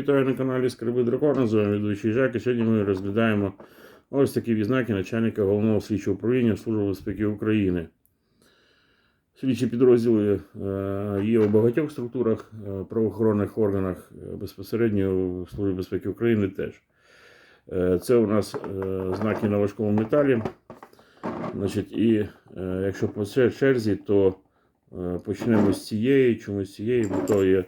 Вітаю на каналі Скриби Дракона, з вами ведучий Жак. І сьогодні ми розглядаємо ось такі відзнаки начальника головного слідчого управління Служби безпеки України. Слідчі підрозділи е, є у багатьох структурах, е, правоохоронних органах, е, безпосередньо у Службі безпеки України теж. Це у нас знаки на важкому металі. Значить, і якщо по черзі, то почнемо з цієї, чому з цієї, бо то є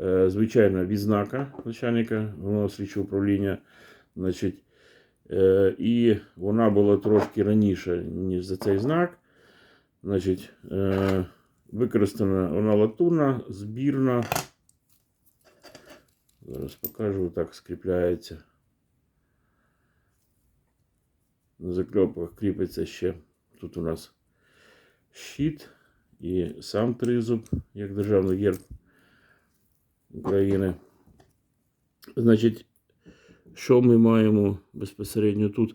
е, звичайна відзнака начальника головного слідчого управління. Значить, е, і вона була трошки раніше, ніж за цей знак. Значить, е, використана вона латунна, збірна. Зараз покажу, так скріпляється. На закльопах кріпиться ще. Тут у нас щит і сам тризуб, як державний герб України. Значить, що ми маємо безпосередньо тут?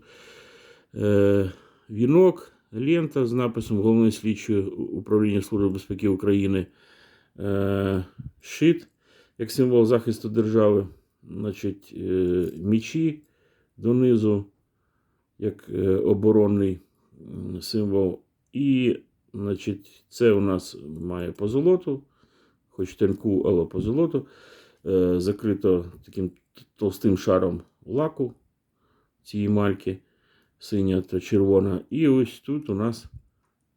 Е, вінок, лента з написом Головне слідче управління Служби безпеки України. Е, щит, як символ захисту держави. Значить, е, мічі донизу, як е, оборонний символ. І, значить, це у нас має позолоту, хоч тонку, але позолоту. Е, закрито таким товстим шаром лаку цієї мальки, синя та червона. І ось тут у нас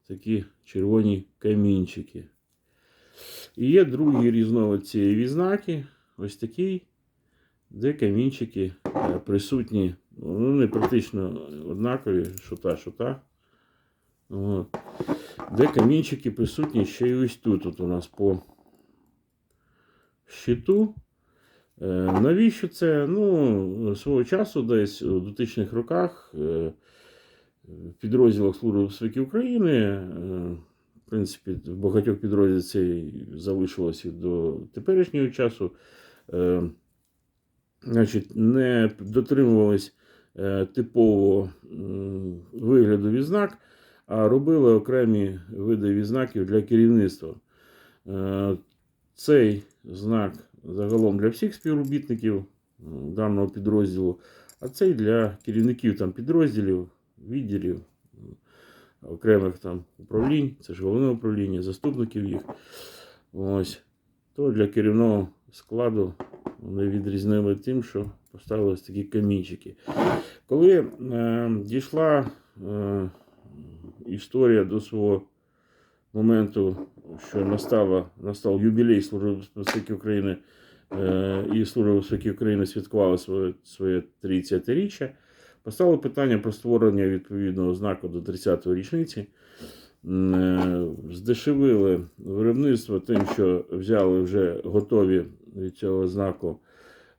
такі червоні камінчики. І є другий різновид цієї відзнаки, ось такий, де камінчики е, присутні. Ну, Вони практично однакові, що та, що та. Де камінчики присутні ще й ось тут. От у нас по щиту. Е, Навіщо це? Ну, свого часу, десь у 2000-х роках е, в підрозділах Служби безпеки України, е, в принципі, в багатьох підрозділах це залишилося до теперішнього часу. Значить, не дотримувались типового вигляду відзнак, а робили окремі види відзнаків для керівництва. Цей знак загалом для всіх співробітників даного підрозділу, а цей для керівників там, підрозділів, відділів, окремих там управлінь, це ж головне управління, заступників їх. Ось. То для керівного складу вони відрізнили тим, що поставили ось такі камінчики. Коли е, дійшла е, історія до свого моменту, що настала, настав юбілей Служби безпеки України е, і Служба безпеки України святкувала своє, своє 30-річчя, поставили питання про створення відповідного знаку до 30-ї річниці. Е, Здешевили виробництво тим, що взяли вже готові від цього знаку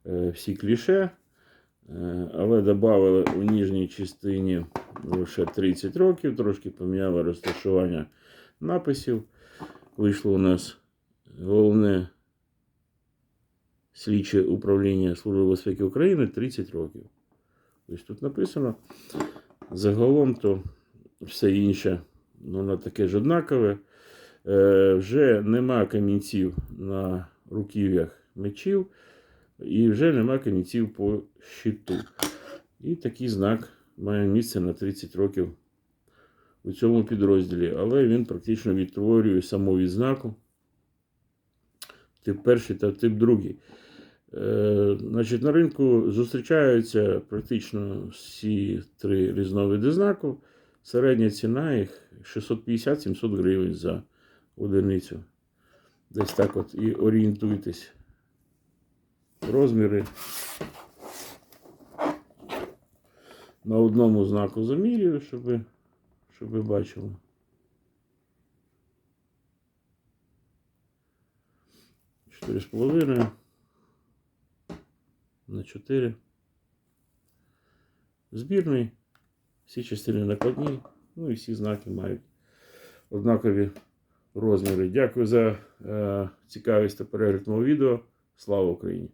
е, всі кліше, але додали у ніжній частині лише 30 років, трошки поміняли розташування написів. Вийшло у нас головне слідче управління Служби безпеки України 30 років. Ось тут написано. Загалом то все інше, воно таке ж однакове. Е, вже нема камінців на руків'ях мечів, і вже нема камінців по щиту. І такий знак має місце на 30 років у цьому підрозділі, але він практично відтворює саму відзнаку. Тип перший та тип другий. Е, значить, на ринку зустрічаються практично всі три різновиди знаку. Середня ціна їх 650-700 гривень за одиницю. Десь так от і орієнтуйтесь. Розміри на одному знаку замірюю, щоб щоб ви бачили. Чотири з половиною на 4. Збірний. Всі частини накладні, ну і всі знаки мають однакові розміри. Дякую за е, цікавість та перегляд мого відео. Слава Україні!